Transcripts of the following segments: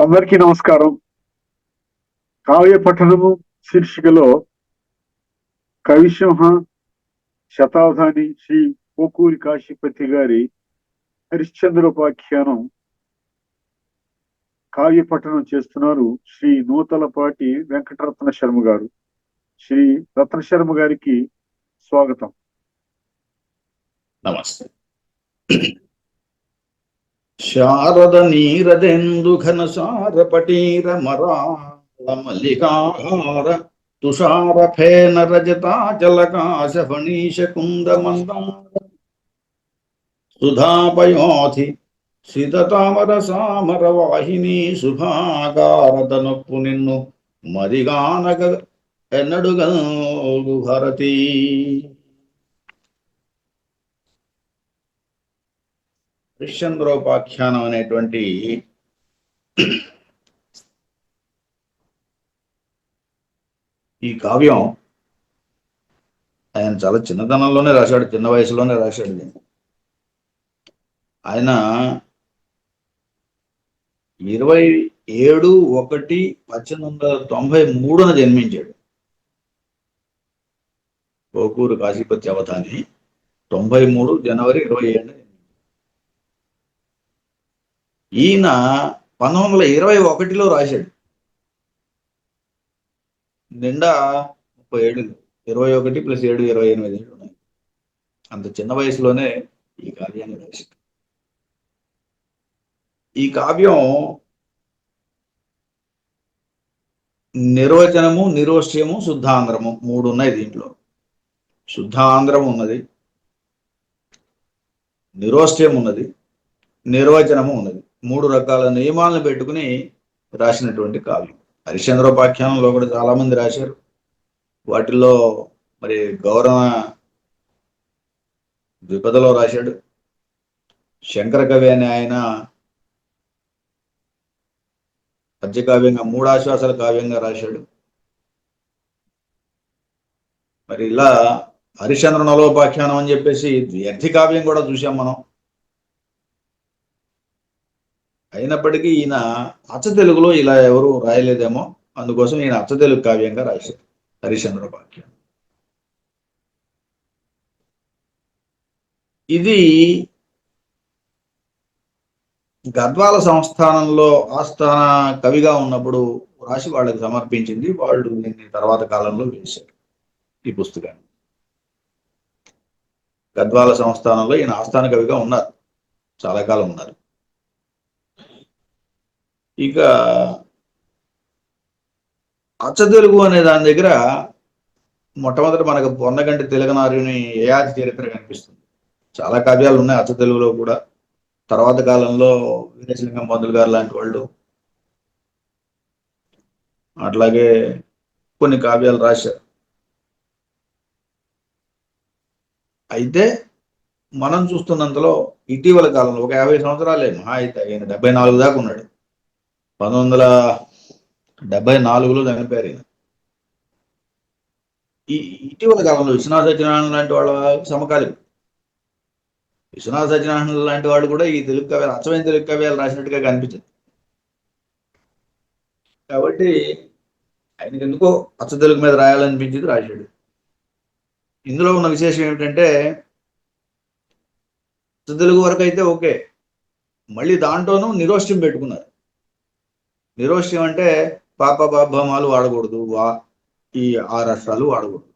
అందరికీ నమస్కారం. కావ్య పఠనము శీర్షికలో కవిసింహ శతాబ్దాని శ్రీ పోకూరి కాశీపతి గారి హరిశ్చంద్రోపాఖ్యానం కావ్య పఠనం చేస్తున్నారు శ్రీ నూతలపాటి వెంకటరత్న శర్మ గారు. శ్రీ రత్న శర్మ గారికి స్వాగతం. నమస్తే. శారద నీరదెందు ఘనసార పటీర మరాళ మల్లికాహార తుషార ఫేన రజతా జలకాశ ఫణీశ కుంద మందార సుధాపయోధి సిదతామర సామర వాహిని శుభాగారతనొప్పు నిన్ను మరిగానగ ఎన్నడుగల్గు భారతీ హరిశ్చంద్రోపాఖ్యానం అనేటువంటి ఈ కావ్యం ఆయన చాలా చిన్నతనంలోనే రాశాడు చిన్న వయసులోనే రాశాడు దీన్ని ఆయన ఇరవై ఏడు ఒకటి పద్దెనిమిది వందల తొంభై మూడున జన్మించాడు. కోకూరు కాశీపతి అవతాని తొంభై మూడు జనవరి ఇరవై ఏడు ఈయన పంతొమ్మిది వందల ఇరవై ఒకటిలో రాశాడు. నిండా ముప్పై ఏడు ఇరవై ఒకటి ప్లస్ ఏడు ఇరవై ఎనిమిది ఏళ్ళు ఉన్నాయి. అంత చిన్న వయసులోనే ఈ కావ్యాన్ని రాశాడు. ఈ కావ్యం నిర్వచనము నిరోష్యము శుద్ధాంధ్రము మూడు ఉన్నాయి దీంట్లో. శుద్ధాంధ్రం ఉన్నది నిరోష్ట్యం ఉన్నది నిర్వచనము ఉన్నది. మూడు రకాల నియమాలను పెట్టుకుని రాసినటువంటి కావ్యం. హరిశ్చంద్రోపాఖ్యానంలో కూడా చాలా మంది రాశారు. వాటిల్లో మరి గౌరవ ద్విపదలో రాశాడు. శంకర కవి అనే ఆయన పద్యకావ్యంగా మూడాశ్వాసాల కావ్యంగా రాశాడు. మరి ఇలా హరిశ్చంద్ర నలోపాఖ్యానం అని చెప్పేసి వ్యర్థి కావ్యం కూడా చూసాం మనం. అయినప్పటికీ ఈయన అచ్చ తెలుగులో ఇలా ఎవరు రాయలేదేమో అందుకోసం ఈయన అచ్చ తెలుగు కావ్యంగా రాశారు హరిశ్చంద్ర వాక్యం. ఇది గద్వాల సంస్థానంలో ఆస్థాన కవిగా ఉన్నప్పుడు రాసి వాళ్ళకి సమర్పించింది వాళ్ళు దీన్ని తర్వాత కాలంలో వేశారు ఈ పుస్తకాన్ని. గద్వాల సంస్థానంలో ఈయన ఆస్థాన కవిగా ఉన్నారు చాలా కాలం ఉన్నారు. ఇక అచ్చ తెలుగు అనే దాని దగ్గర మొట్టమొదటి మనకు బొన్నగంటి తెలుగునారుని యయాతి చరిత్ర కనిపిస్తుంది. చాలా కావ్యాలు ఉన్నాయి అచ్చ తెలుగులో కూడా. తర్వాత కాలంలో వీరేశలింగం పంతులు గారు లాంటి వాళ్ళు. అట్లాగే కొన్ని కావ్యాలు రాశారు. అయితే మనం చూస్తున్నంతలో ఇటీవల కాలంలో ఒక యాభై సంవత్సరాలే మహా అయితే ఆయన డెబ్బై నాలుగు దాకా ఉన్నాడు. పంతొమ్మిది వందల డెబ్బై నాలుగులో చనిపోయారు ఈ ఇటీవల కాలంలో విశ్వనాథ సత్యనారాయణ లాంటి వాళ్ళ సమకాలీన విశ్వనాథ సత్యనారాయణ లాంటి వాడు కూడా ఈ తెలుగు కవ్యాలు అచ్చమైన తెలుగు కవ్యాలు రాసినట్టుగా కనిపించింది కాబట్టి ఆయనకి ఎందుకో అచ్చ తెలుగు మీద రాయాలనిపించింది రాశాడు. ఇందులో ఉన్న విశేషం ఏమిటంటే అచ్చ తెలుగు వరకు అయితే ఓకే. మళ్ళీ దాంట్లోనూ నిరోష్ట్యం పెట్టుకున్నారు. నిరోష్యం అంటే పాప బాభమాలు వాడకూడదు వా ఈ ఆ రాష్ట్రాలు వాడకూడదు.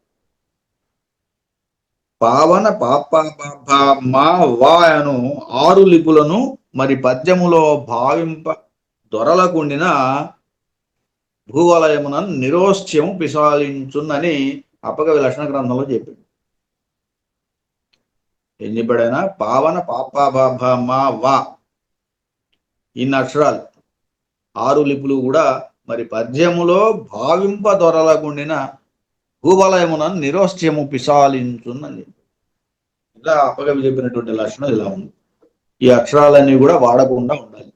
పావన పాప మా వా అను ఆరు లిపులను మరి పద్యములో భావింప దొరలకుండిన భూవలయమున నిరోష్యం పిసాలించుందని అప్పగవి లక్షణ గ్రంథంలో చెప్పింది. ఎన్నిపడైనా పావన పాప బాభ మా వా ఇన్ని అక్షరాలు. ఆరు లిపులు కూడా మరి పద్యములో భావింప దొరలకుండిన భూవలయమున నిరోష్ట్యము పిసాలించున్నది ఇలా అప్పగవి చెప్పినటువంటి లక్షణం ఇలా ఉంది. ఈ అక్షరాలన్నీ కూడా వాడకుండా ఉండాలి.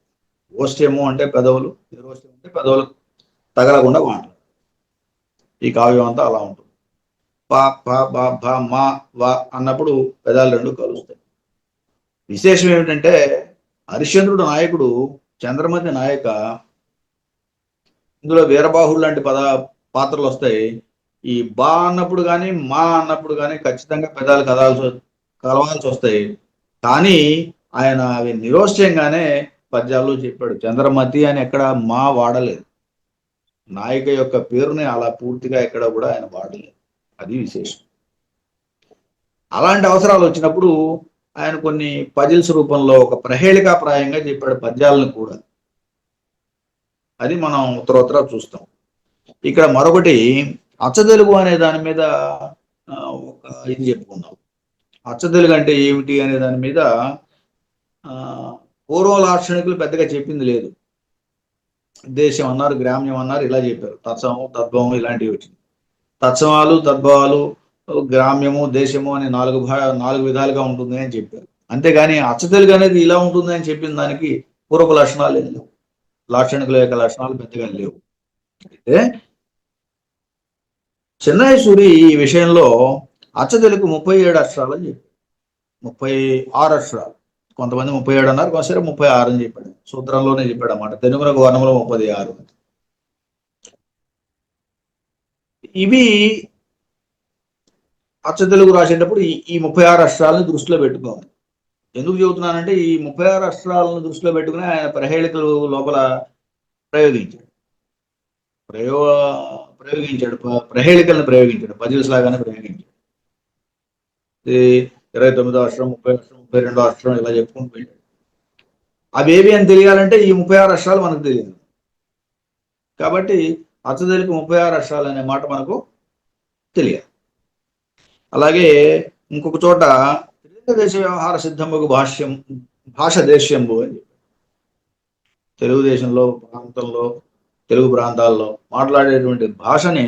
ఓష్ట్యము అంటే పెదవులు నిరోష్ట్యం అంటే పెదవులు తగలకుండా వాడాలి. ఈ కావ్యం అంతా అలా ఉంటుంది. పా ప బ భ మా వా అన్నప్పుడు పెదాలు రెండు కలుస్తాయి. విశేషం ఏమిటంటే హరిశ్చంద్రుడు నాయకుడు చంద్రమతి నాయక ఇందులో వీరబాహుడు లాంటి పద పాత్రలు వస్తాయి. ఈ బా అన్నప్పుడు కానీ మా అన్నప్పుడు కానీ ఖచ్చితంగా పెదాలు కదాల్సి కలవాల్సి వస్తాయి. కానీ ఆయన అవి నిరోశ్యంగానే పద్యాల్లో చెప్పాడు. చంద్రమతి అని ఎక్కడ మా వాడలేదు. నాయక యొక్క పేరుని అలా పూర్తిగా ఎక్కడ కూడా ఆయన వాడలేదు. అది విశేషం. అలాంటి అవసరాలు వచ్చినప్పుడు ఆయన కొన్ని పజిల్స్ రూపంలో ఒక ప్రహేళికాప్రాయంగా చెప్పాడు పద్యాలను కూడా. అది మనం ఉత్తరోత్తర చూస్తాం. ఇక్కడ మరొకటి అచ్చతెలుగు అనే దాని మీద ఒక ఇది చెప్పుకుందాం. అచ్చతెలుగు అంటే ఏమిటి అనే దాని మీద పూర్వ లాక్షణికులు పెద్దగా చెప్పింది లేదు. దేశం అన్నారు గ్రామ్యం అన్నారు ఇలా చెప్పారు. తత్సవం తద్భవం ఇలాంటివి వచ్చింది. తత్సవాలు తద్భవాలు గ్రామ్యము దేశము అని నాలుగు నాలుగు విధాలుగా ఉంటుంది అని చెప్పారు. అంతేగాని అచ్చతెలుగు అనేది ఇలా ఉంటుంది అని చెప్పిన దానికి పూర్వపు లక్షణాలు ఏం లేవు. లాక్షణికుల యొక్క లక్షణాలు పెద్దగా లేవు. అయితే చెన్నై సూరి ఈ విషయంలో అచ్చతెలుగు ముప్పై ఏడు అక్షరాలు అని చెప్పారు. ముప్పై ఆరు అక్షరాలు. కొంతమంది ముప్పై ఏడు అన్నారు కొంతసేపు ముప్పై ఆరు అని చెప్పాడు. సూత్రంలోనే చెప్పాడు అన్నమాట తెలుగునకు వర్ణంలో ముప్పై ఆరు. ఇవి అచ్చ తెలుగు రాసేటప్పుడు ఈ ముప్పై ఆరు అక్షరాలను దృష్టిలో పెట్టుకోవాలి. ఎందుకు చెబుతున్నానంటే ఈ ముప్పై ఆరు అక్షరాలను దృష్టిలో పెట్టుకుని ఆయన ప్రహేళికలు లోపల ప్రయోగించాడు. ప్రయో ప్రయోగించాడు. ప్రహేళికలను ప్రయోగించాడు. పజిల్స్ లాగానే ప్రయోగించాడు. ఇరవై తొమ్మిదో అక్షరం ముప్పై అక్షరం ముప్పై రెండో అష్ట్రం ఇలా చెప్పుకుంటూ వెళ్ళాడు. అవేవి అని తెలియాలంటే ఈ ముప్పై ఆరు అక్షరాలు మనకు తెలియదు. కాబట్టి అచ్చదలికి ముప్పై ఆరు అక్షరాలు అనే మాట మనకు తెలియాలి. అలాగే ఇంకొక చోట దేశ వ్యవహార సిద్ధంబకు భాష్యం భాష దేశ్యంబు అని తెలుగుదేశంలో ప్రాంతంలో తెలుగు ప్రాంతాల్లో మాట్లాడేటువంటి భాషని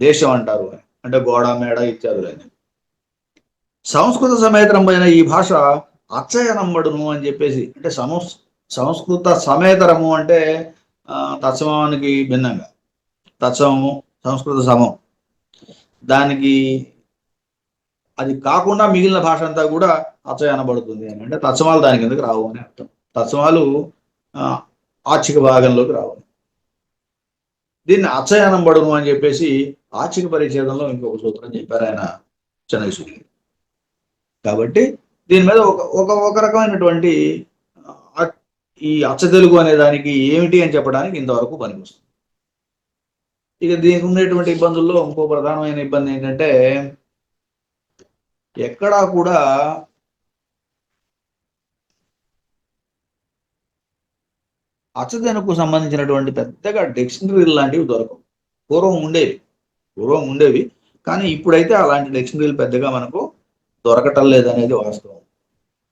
దేశం అంటారు అంటే గోడ మేడ ఇచ్చారు అని. సంస్కృత సమేతరమైన ఈ భాష అచ్చయనంబడును అని చెప్పేసి అంటే సంస్ సంస్కృత సమేతరము అంటే తత్సమానికి భిన్నంగా. తత్సమము సంస్కృత సమం. దానికి అది కాకుండా మిగిలిన భాష అంతా కూడా అచ్చయనబడుతుంది అని. అంటే తత్సమాలు దాని కిందకి రావు అని అర్థం. తత్సమాలు ఆర్చిక భాగంలోకి రావు దీన్ని అచ్చయనంబడును అని చెప్పేసి ఆర్చిక పరిచ్ఛేదంలో ఇంకొక సూత్రం చెప్పారు ఆయన చెన్నై సూర్యుడు. కాబట్టి దీని మీద ఒక ఒక ఒక రకమైనటువంటి ఈ అచ్చ తెలుగు అనే దానికి ఏమిటి అని చెప్పడానికి ఇంతవరకు పనికొస్తుంది. ఇక దీనికి ఉండేటువంటి ఇబ్బందుల్లో ఇంకో ప్రధానమైన ఇబ్బంది ఏంటంటే ఎక్కడా కూడా అచ్చదెనుకు సంబంధించినటువంటి పెద్దగా డిక్షనరీ లాంటివి దొరకవు. పూర్వం ఉండేవి. పూర్వం ఉండేవి. కానీ ఇప్పుడైతే అలాంటి డిక్షనరీలు పెద్దగా మనకు దొరకటం లేదనేది వాస్తవం.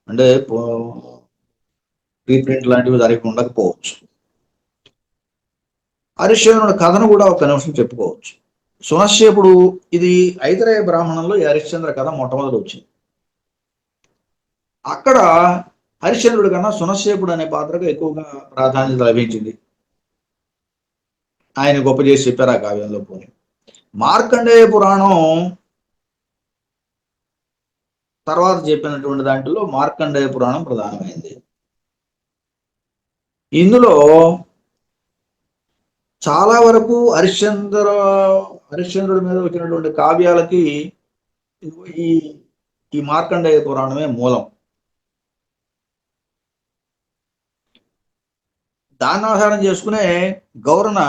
అంటే రీప్రింట్ లాంటివి జరిగి ఉండకపోవచ్చు. హరిశ్చంద్రుడి కథను కూడా ఒక నిమిషం చెప్పుకోవచ్చు. సునశ్చేపుడు ఇది ఐతరేయ బ్రాహ్మణంలో ఈ హరిశ్చంద్ర కథ మొట్టమొదటి వచ్చింది. అక్కడ హరిశ్చంద్రుడి కన్నా సునశ్చేపుడు అనే పాత్రకు ఎక్కువగా ప్రాధాన్యత లభించింది. ఆయన గొప్ప చేసి చెప్పారు ఆ కావ్యంలో పోని. మార్కండేయ పురాణం తర్వాత చెప్పినటువంటి దాంట్లో మార్కండేయ పురాణం ప్రధానమైంది. ఇందులో చాలా వరకు హరిశ్చంద్ర హరిశ్చంద్రుడి మీద వచ్చినటువంటి కావ్యాలకి ఈ ఈ మార్కండేయ పురాణమే మూలం. దాన్ని ఆధారం చేసుకునే గౌరణ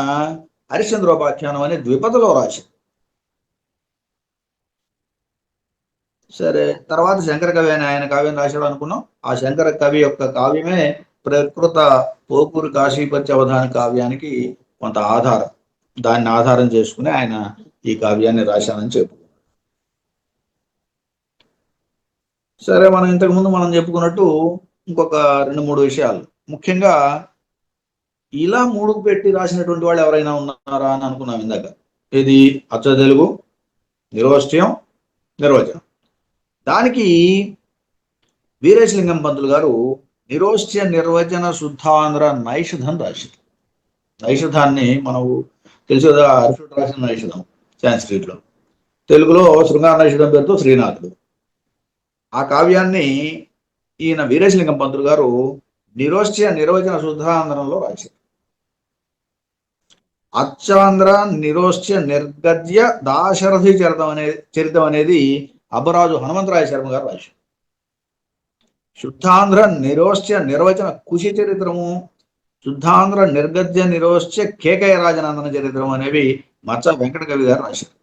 హరిశ్చంద్రోపాఖ్యానం అనే ద్విపదలో రాశి సరే తర్వాత శంకర కవి అని ఆయన కావ్యం రాశాడు అనుకున్నాం. ఆ శంకర కవి యొక్క కావ్యమే ప్రకృత పోకూరు కాశీపతి అవధాన కావ్యానికి కొంత ఆధారం దాన్ని ఆధారం చేసుకుని ఆయన ఈ కావ్యాన్ని రాశానని చెప్పు. సరే మనం ఇంతకుముందు మనం చెప్పుకున్నట్టు ఇంకొక రెండు మూడు విషయాలు. ముఖ్యంగా ఇలా మూడుకు పెట్టి రాసినటువంటి వాళ్ళు ఎవరైనా ఉన్నారా అని అనుకున్నాం ఇందాక. ఇది అచ్చ తెలుగు నిర్వచనం నిర్వచనం. దానికి వీరేశలింగం పంతులు గారు నిరోష్ట్య నిర్వచన శుద్ధాంధ్ర నైషధం రాశారు. నైషధాన్ని మనము తెలుసు కదా అరిషుడు రాసిన నైషధం సాంస్క్రిట్లో తెలుగులో శృంగార నైషధం పేరుతో శ్రీనాథుడు. ఆ కావ్యాన్ని ఈయన వీరేశలింగం పంతులు గారు నిరోశ్చయ నిర్వచన శుద్ధాంధ్రంలో రాశారు. అచ్చాంధ్ర నిరోష్య నిర్గద్య దాశరథి చరితం అనే చరితం అనేది అబ్బరాజు హనుమంతరాయ శర్మ గారు రాశారు. శుద్ధాంధ్ర నిరోశ్చయ నిర్వచన కుశి చరిత్రము శుద్ధాంధ్ర నిర్గద్య నిరోశ్చ కేకయ రాజనందన చరిత్రం అనేవి మచ్చ వెంకట కవి గారు రాశారు.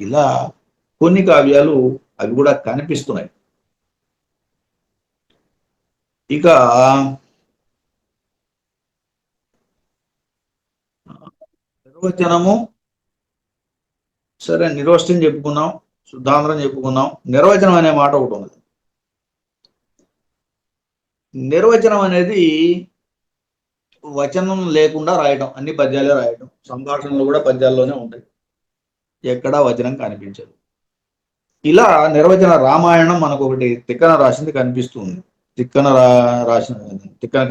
ఇలా కొన్ని కావ్యాలు అవి కూడా కనిపిస్తున్నాయి. ఇక నిర్వచనము సరే నిరోష్టం చెప్పుకున్నాం శుద్ధాంధ్రం చెప్పుకున్నాం నిర్వచనం అనే మాట ఒకటి ఉంది నిర్వచనం అనేది వచనం లేకుండా రాయడం అన్ని పద్యాలే రాయడం సంభాషణలు కూడా పద్యాల్లోనే ఉంటాయి. ఎక్కడా వచనం కనిపించదు. ఇలా నిర్వచన రామాయణం మనకు ఒకటి తిక్కన రాసింది కనిపిస్తుంది. తిక్కన రా- రాసిన తిక్కన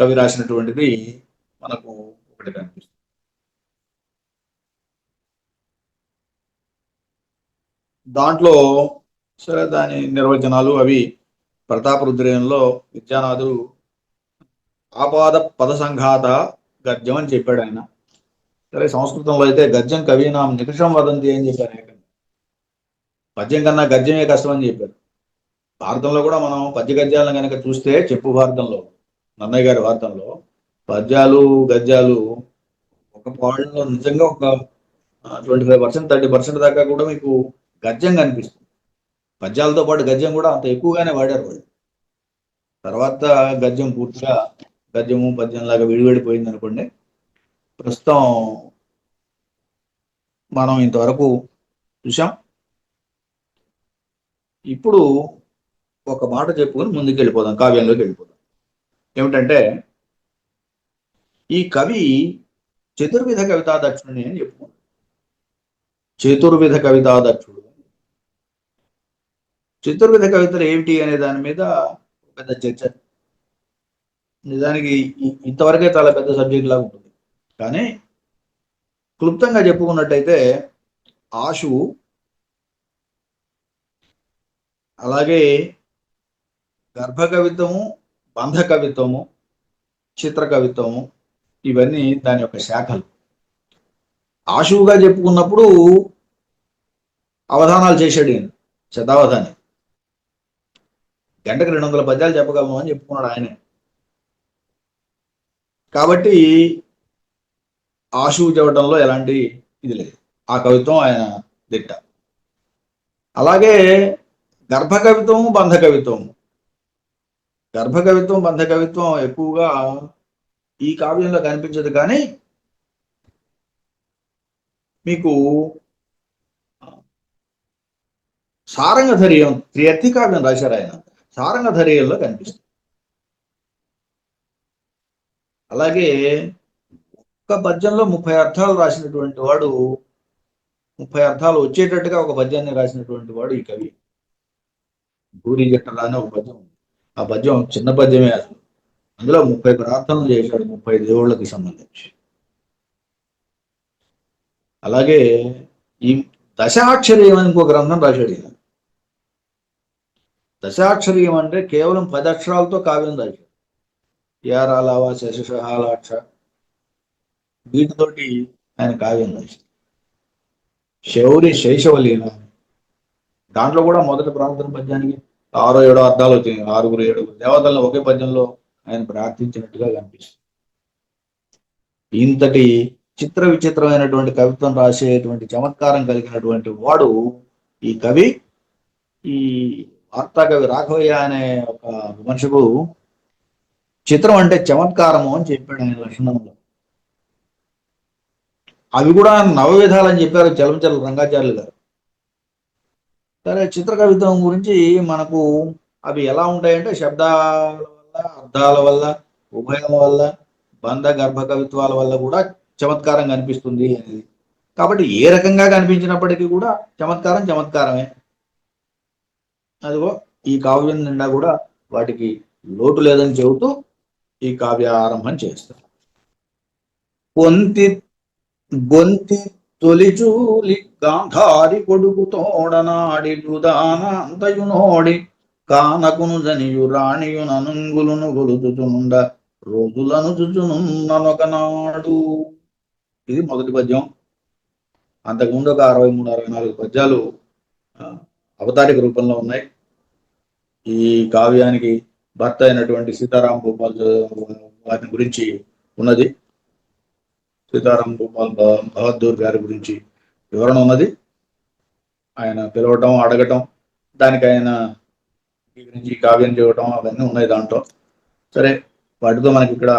కవి రాసినటువంటిది మనకు ఒకటి కనిపిస్తుంది. దాంట్లో సరే దాని నిర్వచనాలు అవి ప్రతాపరుద్రయంలో విద్యానాథుడు ఆపాద పద సంఘాత గద్యం అని చెప్పాడు ఆయన. సరే సంస్కృతంలో అయితే గద్యం కవీనాం నికషం వదంతి అని చెప్పారు ఏకంగా పద్యం కన్నా గద్యమే కష్టం అని చెప్పారు. భారతంలో కూడా మనం పద్య గద్యాలను కనుక చూస్తే చెప్పు భారతంలో నన్నయ్య గారి భారతంలో పద్యాలు గద్యాలు ఒక పాళ్ళలో నిజంగా ఒక twenty five percent thirty percent దాకా కూడా మీకు గద్యం కనిపిస్తుంది. పద్యాలతో పాటు గద్యం కూడా అంత ఎక్కువగానే వాడారు వాళ్ళు. తర్వాత గద్యం పూర్తిగా గద్యము పద్యం లాగా విడివిడిపోయింది అనుకోండి ప్రస్తుతం మనం ఇంతవరకు చూసాం ఇప్పుడు ఒక మాట చెప్పుకొని ముందుకు వెళ్ళిపోదాం కావ్యంలోకి వెళ్ళిపోదాం. ఏమిటంటే ఈ కవి చతుర్విధ కవితా దక్షుడిని అని చెప్పుకున్నాడు చతుర్విధ కవితా దక్షుడు చతుర్విధ కవితలు ఏమిటి అనే దాని మీద పెద్ద చర్చ. నిజానికి ఇంతవరకే చాలా పెద్ద సబ్జెక్ట్ లాగా ఉంటుంది. కానీ క్లుప్తంగా చెప్పుకున్నట్టయితే ఆశు అలాగే గర్భ కవిత్వము బంధ కవిత్వము చిత్ర కవిత్వము ఇవన్నీ దాని యొక్క శాఖలు. ఆశువుగా చెప్పుకున్నప్పుడు అవధానాలు చేశాడు ఈయన శతావధాని. గంటకు రెండు వందల పద్యాలు చెప్పగలము అని చెప్పుకున్నాడు ఆయనే. కాబట్టి ఆశువు చెప్పడంలో ఎలాంటి ఇది లేదు. ఆ కవిత్వం ఆయన దిట్ట. అలాగే గర్భ కవిత్వము బంధ కవిత్వము గర్భ కవిత్వం బంధ కవిత్వం ఎక్కువగా ఈ కావ్యంలో కనిపించదు కానీ మీకు సారంగధర్యం త్రియర్థి కావ్యం రాశారు ఆయన. సారంగధర్యంలో కనిపిస్తుంది. అలాగే ఒక్క పద్యంలో ముప్పై అర్థాలు రాసినటువంటి వాడు ముప్పై అర్థాలు వచ్చేటట్టుగా ఒక పద్యాన్ని రాసినటువంటి వాడు ఈ కవి. భూరి జట్టలానే ఒక పద్యం ఆ పద్యం చిన్న పద్యమే అసలు అందులో ముప్పై ప్రార్థనలు చేశాడు ముప్పై దేవుళ్ళకి సంబంధించి. అలాగే ఈ దశాక్షరీయం అని ఇంకో గ్రంథం రాశాడు ఈయన. దశాక్షరీయం అంటే కేవలం పది అక్షరాలతో కావ్యం రాశాడు. యారాలావా శశిషహాలాక్ష వీటితోటి ఆయన కావ్యం రాశాడు శౌరి శైశవలీన దాంట్లో కూడా మొదటి ప్రార్థన పద్యానికి ఆరో ఏడో అర్థాలు వచ్చినాయి ఆరుగురు ఏడుగురు దేవతలను ఒకే పద్యంలో ఆయన ప్రార్థించినట్టుగా కనిపిస్తుంది. ఇంతటి చిత్ర విచిత్రమైనటువంటి కవిత్వం రాసేటువంటి చమత్కారం కలిగినటువంటి వాడు ఈ కవి. ఈ వార్తా కవి రాఘవయ్య అనే ఒక విమర్శకు చిత్రం అంటే చమత్కారము అని చెప్పాడు ఆయన లక్షణంలో అవి కూడా నవ విధాలని చెప్పారు చలమచల రంగాచార్యులు గారు. సరే చిత్ర కవిత్వం గురించి మనకు అవి ఎలా ఉంటాయంటే శబ్దాల వల్ల అర్థాల వల్ల ఉభయం వల్ల బంధ గర్భ కవిత్వాల వల్ల కూడా చమత్కారం కనిపిస్తుంది అనేది. కాబట్టి ఏ రకంగా కనిపించినప్పటికీ కూడా చమత్కారం చమత్కారమే. అదిగో ఈ కావ్యం నిండా కూడా వాటికి లోటు లేదని చెబుతూ ఈ కావ్య ఆరంభం చేస్తారు గొంతి గొంతి తొలిచూలి గాంధారి కొడుకు తోడనాడి లుదానంతయునోడి కానకును జనియు రాణియు ననుంగులును గొలుతుచునుండ రోజులను చుచునున్ననొకనాడు ఇది మొదటి పద్యం. అంతకుముందు ఒక అరవై మూడు అరవై నాలుగు పద్యాలు అవతారిక రూపంలో ఉన్నాయి. ఈ కావ్యానికి భర్త అయినటువంటి సీతారాం గోపాల్ వారిని గురించి ఉన్నది. సీతారాం గోపాల్ బహదూర్ గారి గురించి వివరణ ఉన్నది. ఆయన పిలవటం అడగటం దానికి ఆయన గురించి కావ్యం చేయటం అవన్నీ ఉన్నాయి దాంట్లో. సరే వాటితో మనకి ఇక్కడ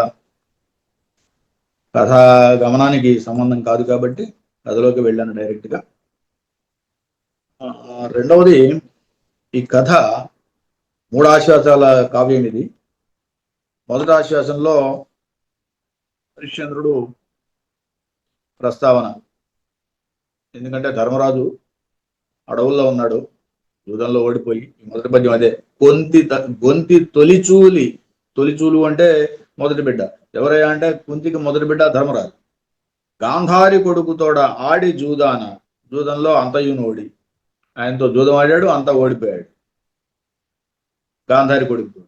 కథా గమనానికి సంబంధం కాదు కాబట్టి కథలోకి వెళ్ళాను డైరెక్ట్గా. రెండవది ఈ కథ మూడు ఆశ్వాసాల కావ్యం ఇది. మొదటి ఆశ్వాసంలో హరిశ్చంద్రుడు ప్రస్తావన ఎందుకంటే ధర్మరాజు అడవుల్లో ఉన్నాడు యుద్ధంలో ఓడిపోయి మొదటి పద్యం అదే. కొంతి గొంతి తొలిచూలి తొలిచూలు అంటే మొదటి బిడ్డ. ఎవరయ్యా అంటే కుంతికి మొదటి బిడ్డ ధర్మరాజు. గాంధారి కొడుకుతోడ ఆడి జూదాన జూదంలో అంతయును ఓడి ఆయనతో జూదం ఆడాడు అంతా ఓడిపోయాడు. గాంధారి కొడుకుతో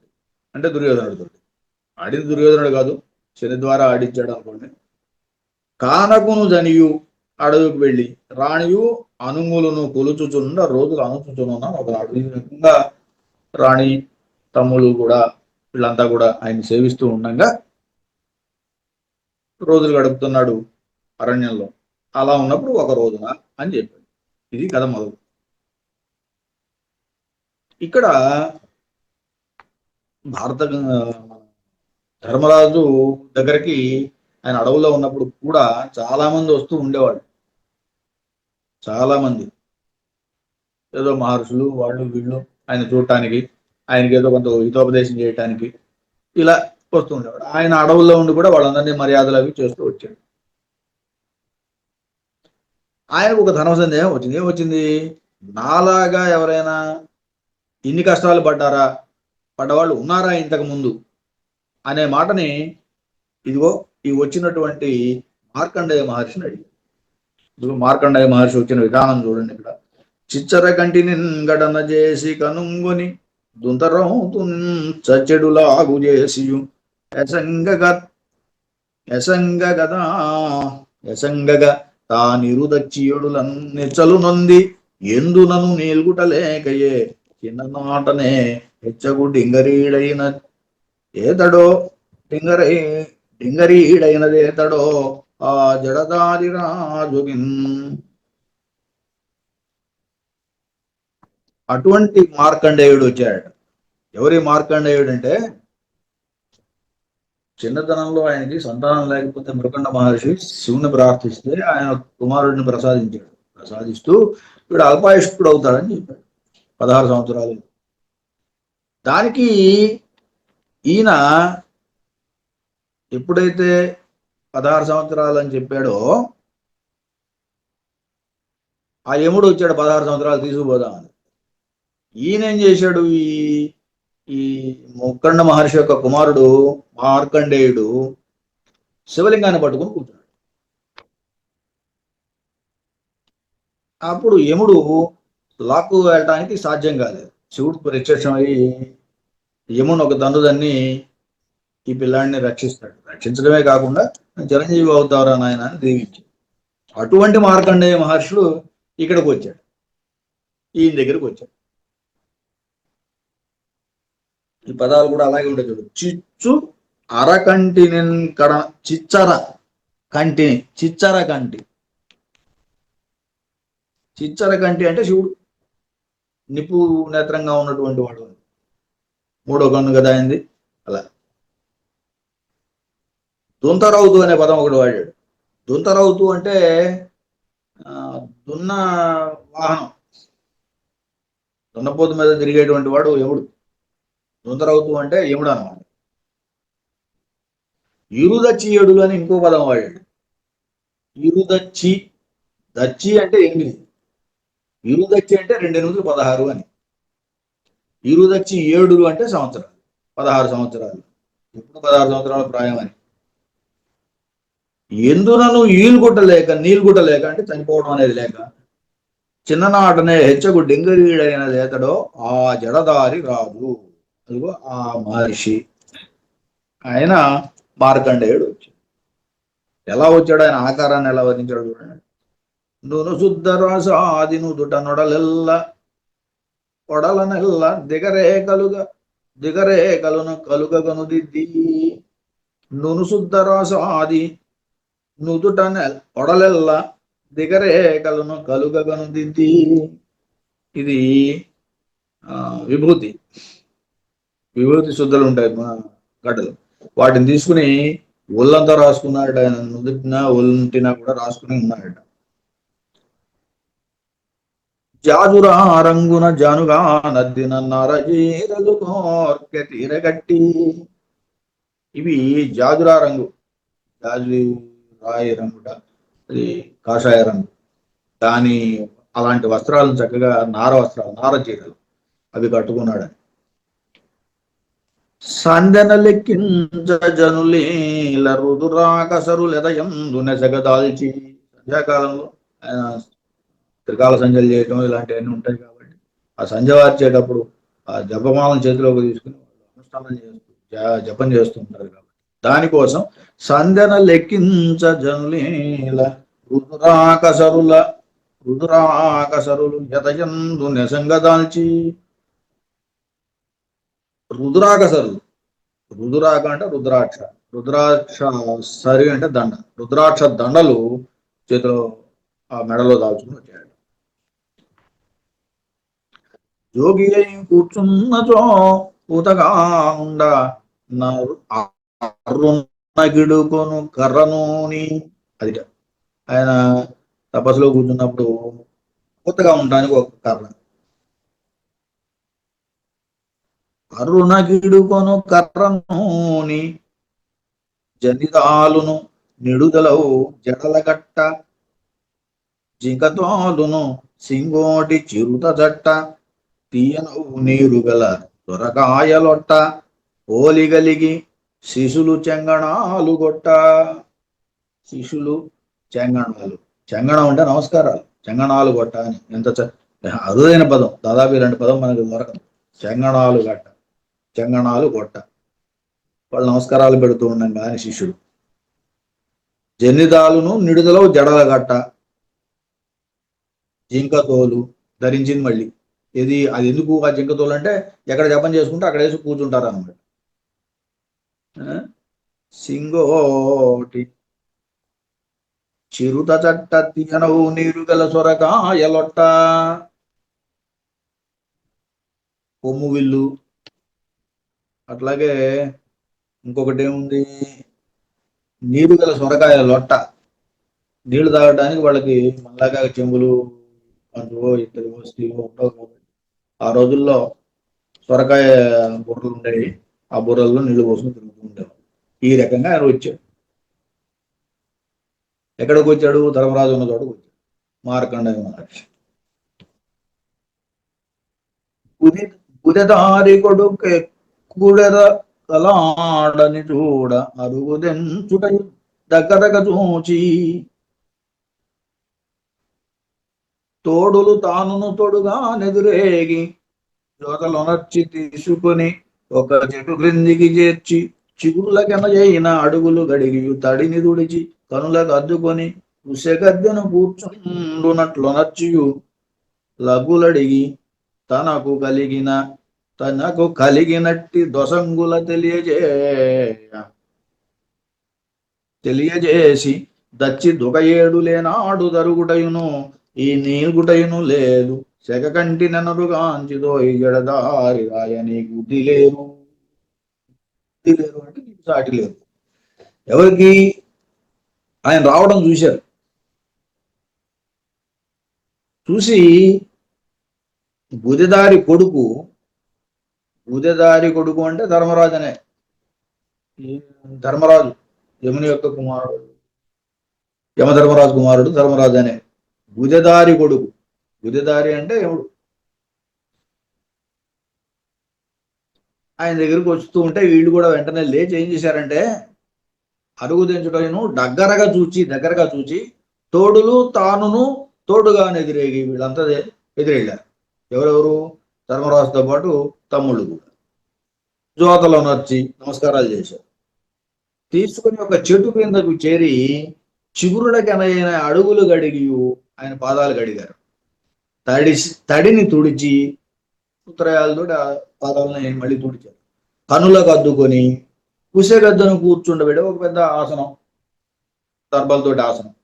అంటే దుర్యోధనుడితో ఆడింది దుర్యోధనుడు కాదు శని ద్వారా ఆడించాడు అనుకోండి. కానకును జనియు అడవికి వెళ్ళి రాణియు అనుములను కొలుచుచున్న రోజులు అనుచుచున్న ఒకనాడు. ఈ రకంగా రాణి తమ్ముళ్ళు కూడా వీళ్ళంతా కూడా ఆయన సేవిస్తూ ఉండగా రోజులు గడుపుతున్నాడు అరణ్యంలో. అలా ఉన్నప్పుడు ఒక రోజున అని చెప్పాడు. ఇది కథ మొదలు. ఇక్కడ భారత ధర్మరాజు దగ్గరికి ఆయన అడవుల్లో ఉన్నప్పుడు కూడా చాలా మంది వస్తూ ఉండేవాళ్ళు. చాలా మంది ఏదో మహర్షులు వాళ్ళు వీళ్ళు ఆయన చూడటానికి ఆయనకి ఏదో కొంత హితోపదేశం చేయటానికి ఇలా వస్తూ ఉండేవాడు. ఆయన అడవుల్లో ఉండి కూడా వాళ్ళందరినీ మర్యాదలు అవి చేస్తూ వచ్చాడు. ఆయనకు ఒక ధర్మ సందేహం వచ్చింది. ఏమొచ్చింది నాలాగా ఎవరైనా ఇన్ని కష్టాలు పడ్డారా? పడ్డవాళ్ళు ఉన్నారా ఇంతకుముందు అనే మాటని ఇదిగో ఈ వచ్చినటువంటి మార్కండేయ మహర్షిని అడిగాడు. ఇదిగో మార్కండేయ మహర్షి వచ్చిన విధానం చూడండి ఇక్కడ. చిచ్చర కంటిని గడన చేసి కనుంగొని దుంతరౌతు చచ్చెడులాగు చేసి తా ఎసంగగదా ఎసంగగ తానిరుదచ్చియుడులన్ నిచ్చలు నొంది ఎందునను నీల్గుటలేకయే చిన్ననాటనే హెచ్చగు డింగరీడైన ఏతడో డింగరై డింగరీడైనదేతడో ఆ జడదారి రాజుగిన్ అటువంటి మార్కండేయుడు వచ్చాడు ఎవరి మార్కండేయుడు అంటే చిన్నతనంలో ఆయనకి సంతానం లేకపోతే మృకండ మహర్షి శివుని ప్రార్థిస్తే ఆయన కుమారుడిని ప్రసాదించాడు ప్రసాదిస్తూ వీడు అల్పాయుష్కుడు అవుతాడని చెప్పాడు పదహారు సంవత్సరాలు దానికి ఈయన ఎప్పుడైతే పదహారు సంవత్సరాలు అని చెప్పాడో ఆ యముడు వచ్చాడు పదహారు సంవత్సరాలు తీసుకుపోదామని. ఈయన ఏం చేశాడు? ఈ ఈ ముక్కండ మహర్షి యొక్క కుమారుడు మార్కండేయుడు శివలింగాన్ని పట్టుకుని కూర్చున్నాడు. అప్పుడు యముడు లాక్కు వెళ్ళటానికి సాధ్యం కాలేదు. శివుడు ప్రత్యక్షమై యముని ఒక దండుదాన్ని ఈ పిల్లాడిని రక్షిస్తాడు. రక్షించడమే కాకుండా చిరంజీవి అవుతారా నాయన అని దీవించాడు. అటువంటి మార్కండేయ మహర్షులు ఇక్కడికి వచ్చాడు ఈయన దగ్గరికి వచ్చాడు ఈ పదాలు కూడా అలాగే ఉంటాయి చూడు. చిచ్చు అరకంటి కడ చిచ్చర కంటిని. చిచ్చర కంటి. చిచ్చర కంటి అంటే శివుడు. నిప్పు నేత్రంగా ఉన్నటువంటి వాడు మూడో కన్ను కదా అయింది? అలా. దుంతరౌతు అనే పదం ఒకటి వాడాడు. దుంతరౌతు అంటే దున్న వాహనం. దున్నపోతు మీద తిరిగేటువంటి వాడు యముడు. దుంతరౌతు అంటే యముడు అనమాట ఇరుదచ్చి అని ఇంకో పదం వాడాడు. ఇరుదచ్చి. దచ్చి అంటే ఎనిమిది ఇరుదచ్చి అంటే రెండు ఎనిమిది పదహారు అని. ఇరుదచ్చి ఏడులు అంటే సంవత్సరాలు. పదహారు సంవత్సరాలు. ఇప్పుడు పదహారు సంవత్సరాల ప్రాయం అని. ఎందునను ఈలుగుట్టలేక లేక లేక అంటే చనిపోవడం అనేది లేక చిన్ననాటనే హెచ్చకు డెంగరీడైన లేతడో ఆ జడదారి రాదు. అదిగో ఆ మహర్షి. ఆయన మార్కండేయుడు వచ్చాడు. ఎలా వచ్చాడు? ఆయన ఆకారాన్ని ఎలా వర్ణించాడు చూడండి. నును శుద్ధ రాసాది నుదుట నొడలెల్ల ఒడలనెల్ల దిగరే కలుగ దిగరే కలును కలుగగను దిద్ది. నును నుదుట నెల్ ఒడలెల్ల దిగరే కలును కలుగగను దిద్ది. ఇది ఆ, విభూతి. విభూతి శుద్ధులు ఉంటాయి మా గడ్డలు. వాటిని తీసుకుని ఒళ్ళంతా రాసుకున్నాడు ఆయన. నుదుటిన ఒళ్ళుంటినా కూడా రాసుకుని ఉన్నాడు జాజురా రంగున జానుగా నద్దిన నరజీరలు కోర్కె తీరగట్టి. ఇవి జాజురా రంగు జాజు రాయి రంగుట అది కాషాయ రంగు దాని అలాంటి వస్త్రాలను చక్కగా నార వస్త్రాలు నార చీరలు అవి కట్టుకున్నాడు సందన లెక్కించ జనులీల రుదురాకసరులెదయందు నెసగదాల్చి సంధ్యాకాలంలో ఆయన త్రికాల సంజలు చేయటం ఇలాంటివన్నీ ఉంటాయి కాబట్టి ఆ సంధ్య వార్చేటప్పుడు ఆ జపమాలను చేతిలోకి తీసుకుని అనుష్ఠానం చేస్తూ జ- జపం చేస్తుంటారు కాబట్టి. దానికోసం సంధ్యన లెక్కించ జనులీల రుదురాకసరుల రుదురాకసరులు యతయందు నిసంగదాల్చి రుద్రాకసరులు. రుద్రాక అంటే రుద్రాక్ష. రుద్రాక్ష సరి అంటే దండ. రుద్రాక్ష దండలు చేతిలో ఆ మెడలో దాల్చుకుని వచ్చాడు జోగి అయి కూర్చున్నచో పూతగా ఉండ గిడుకొను కర్రనూని అది ఆయన తపస్సులో కూర్చున్నప్పుడు పూతగా ఉండడానికి ఒక కర్ర అరుణగిడుకొను కర్రనూని జనిదాలును నిడుదలవు జడలగట్ట జింకతోలును సింగోటి చిరుత జట్ట తీయనవు నీరు గల దొరకాయలొట్ట ఓలిగలిగి శిశులు చెంగణాలు గొట్ట శిశులు చెంగణాలు. చెంగణం అంటే నమస్కారాలు. చెంగణాలు గొట్ట అని. ఎంత చ- అరుదైన పదం. దాదాపు ఇలాంటి పదం మనకు దొరకదు. చెంగణాలు గట్ట. చెంగణాలు గొట్ట వాళ్ళు నమస్కారాలు పెడుతూ ఉండం కానీ శిష్యుడు. జన్నిదాలును నిడుదల జడల గట్ట. జింక తోలు ధరించింది మళ్ళీ. ఇది అది ఎందుకు ఆ జింకతోలు అంటే ఎక్కడ జపం చేసుకుంటే అక్కడ వేసి కూర్చుంటారు అన్నమాట సింగోటి. చిరుత చట్ట తీయనవు నీరు గల సొరకాయలొట్ట. కొమ్ము విల్లు. అట్లాగే ఇంకొకటి ఏముంది నీరు గల సొరకాయ లొట్ట నీళ్ళు తాగడానికి వాళ్ళకి మళ్ళాగా చెంబులు అందువో ఇద్దరు స్టీలు ఉండవు కాబట్టి ఆ రోజుల్లో సొరకాయ బుర్రలు ఉండేవి. ఆ బుర్రల్లో నీళ్ళు పోసుకుని తిరుగుతూ ఉండేవారు. ఈ రకంగా ఆయన వచ్చాడు. ఎక్కడికి వచ్చాడు? ధర్మరాజు ఉన్న చోటకు వచ్చాడు. మార్కండ మహర్షి ఉది ఉదదారి కొడుకు కూడెద కలాడని చూడ అరుగుదెంచుట దగ్గరగ చూచి తోడులు తానును తోడుగా నెదురేగి జోతలొనర్చి తీసుకొని ఒక చెట్టు క్రిందికి చేర్చి చిగుళ్ళకెనజైన అడుగులు గడిగి తడిని దుడిచి కనులకు అద్దుకొని ఉసెగద్దెను కూర్చుండునట్లు నచ్చియు లఘులడిగి తనకు కలిగిన తనకు కలిగినట్టి దొసంగుల తెలియజేయ తెలియజేసి దచ్చి దుగయేడు లేనాడు దరుగుటయును ఈ నీల్గుటయును లేదు. సెగకంటి నెనరుగాంచిదో ఈ జడదారి రాయ నీకు బుద్ధి లేరు బుద్ధి లేరు అంటే నీకు సాటి లేరు ఎవరికి? ఆయన రావడం చూశారు. చూసి బుధదారి కొడుకు బుధదారి కొడుకు అంటే ధర్మరాజు అనే ధర్మరాజు యముని యొక్క కుమారుడు యమధర్మరాజు కుమారుడు ధర్మరాజు అనే బుధదారి కొడుకు. బుధదారి అంటే ఎవడు? ఆయన దగ్గరికి వస్తూ ఉంటే వీళ్ళు కూడా వెంటనే లేచి ఏం చేశారంటే అరుగు దించడం దగ్గరగా చూచి దగ్గరగా చూచి తోడులు తానును తోడుగా ఎదురేగి వీళ్ళంతా ఎదురెళ్ళారు ఎవరెవరు? ధర్మరాజుతో పాటు తమ్ముళ్ళు కూడా. జోతలో నచ్చి నమస్కారాలు చేశారు. తీసుకుని ఒక చెట్టు క్రిందకు చేరి చిగురులకనైన అడుగులు గడిగి ఆయన పాదాలు గడిగారు తడి తడిని తుడిచి ఉత్తరాయాలతో పాదాలను ఆయన మళ్ళీ తుడిచారు. కనులకు అద్దుకొని కుసెగద్దను కూర్చుండబెడ ఒక పెద్ద ఆసనం దర్భలతోటి ఆసనం.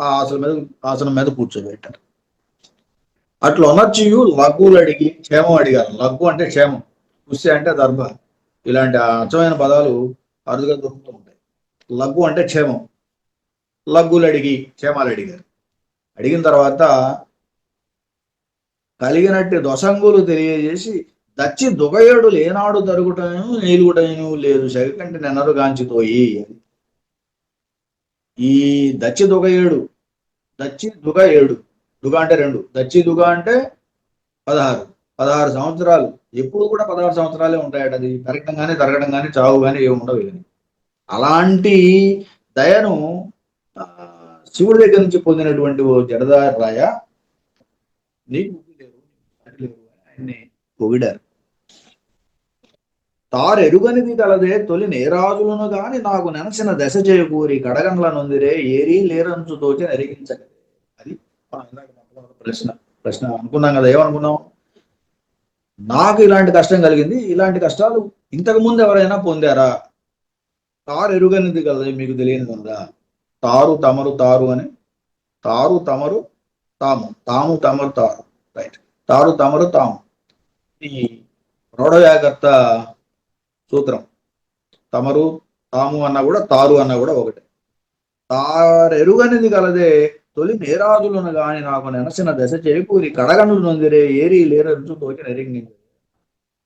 ఆ ఆసనం మీద ఆసనం మీద కూర్చోబెట్టారు. అట్లా అనర్చియు లఘువులు అడిగి క్షేమం అడిగారు. లఘు అంటే క్షేమం కుస్సె అంటే దర్భ. ఇలాంటి అర్థమైన పదాలు అరుదుగా దొరుకుతూ ఉంటాయి. లఘు అంటే క్షేమం. లగ్గులు అడిగి క్షేమాలు అడిగారు. అడిగిన తర్వాత కలిగినట్టు దొసంగులు తెలియజేసి దచ్చి దుగయుడు లేనాడు తరుగుటను నీలుగుటను లేదు సరికంటే నెన్నరు గాంచితోయి ఈ దచ్చి దుగయుడు ఏడు దచ్చి దుగ ఏడు దుగ అంటే రెండు దచ్చి దుగ అంటే పదహారు పదహారు సంవత్సరాలు. ఎప్పుడు కూడా పదహారు సంవత్సరాలే ఉంటాయట అది పెరగడం కానీ తరగడం కానీ చావు కానీ ఏమి ఉండవు అలాంటి దయను శివుడి దగ్గర నుంచి పొందినటువంటి ఓ జడదారి రాయ నీకు లేరు, ఆయన్ని పొగిడారు. తారెరుగనిది కలదే తొలి నేరాజులను గాని నాకు నెనసిన దశ చేకూరి కడగండ్ల నొందిరే ఏరీ లేరంచు తోచి నెరిగించగలే అది ప్రశ్న ప్రశ్న అనుకున్నాం కదా ఏమనుకున్నాం? నాకు ఇలాంటి కష్టం కలిగింది ఇలాంటి కష్టాలు ఇంతకు ముందు ఎవరైనా పొందారా? తారు ఎరుగనిది కలదే మీకు తెలియని కదా తారు తమరు తారు అని. తారు తమరు తాము. తాము తమరు తారు. రైట్ తారు తమరు తాము. ఈ రోడయాకర్త సూత్రం. తమరు తాము అన్నా కూడా తారు అన్నా కూడా ఒకటే. తారెరుగనిది కలదే తొలి నేరాజులను గాని నాకు నెనసిన దశ చేకూరి కడగనులు నొందిరే ఏరి లేరచ్చు తోకి నెరిగింది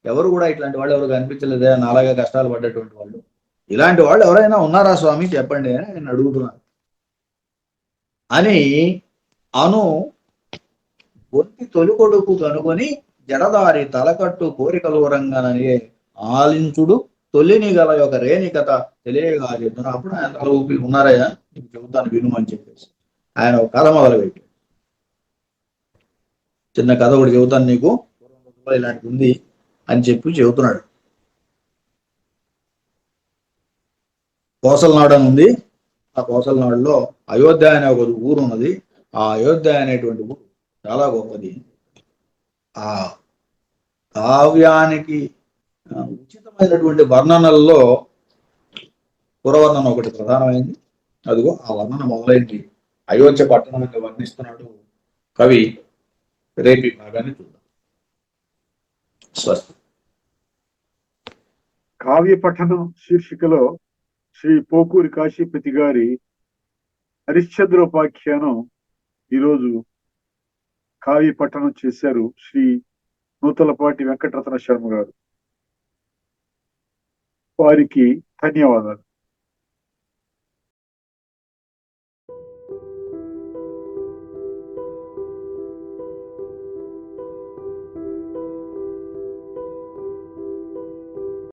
ఎవరు కూడా ఇట్లాంటి వాళ్ళు ఎవరు కనిపించలేదే నాలాగా కష్టాలు పడ్డటువంటి వాళ్ళు. ఇలాంటి వాళ్ళు ఎవరైనా ఉన్నారా స్వామి? చెప్పండి అని నేను అడుగుతున్నాను. అని అను ఒంటి తొలి కొడుకు కనుగొని జడదారి తలకట్టు కోరికలు రంగనని ఆలించుడు తొలిని గల యొక్క రేణికత తెలియగా చెప్తున్నా అప్పుడు ఆయన తల ఊపి ఉన్నారయ్యా నీకు చెబుతాను విను అని చెప్పేసి ఆయన ఒక కథ మొదలుపెట్టాడు. చిన్న కథ ఒకటి చెబుతాను నీకు. ఇలాంటి ఇలాంటిది ఉంది అని చెప్పి చెబుతున్నాడు. కోసలనాడు అని ఉంది. ఆ కోసలనాడులో అయోధ్య అనే ఒక ఊరు ఉన్నది. ఆ అయోధ్య అనేటువంటి ఊరు చాలా గొప్పది. ఆ కావ్యానికి ఉచితమైనటువంటి వర్ణనల్లో పురవర్ణన ఒకటి ప్రధానమైంది. అదిగో ఆ వర్ణన మొదలైంది. అయోధ్య పట్టణంగా వర్ణిస్తున్నాడు కవి రేపి భాగాన్ని చూద్దాం. స్వస్తి. కావ్య పఠనం శీర్షికలో శ్రీ పోకూరి కాశీపతి గారి హరిశ్చంద్రోపాఖ్యానం ఈరోజు కావ్య పఠనం చేశారు శ్రీ నూతలపాటి వెంకటరత్న శర్మ గారు. వారికి ధన్యవాదాలు.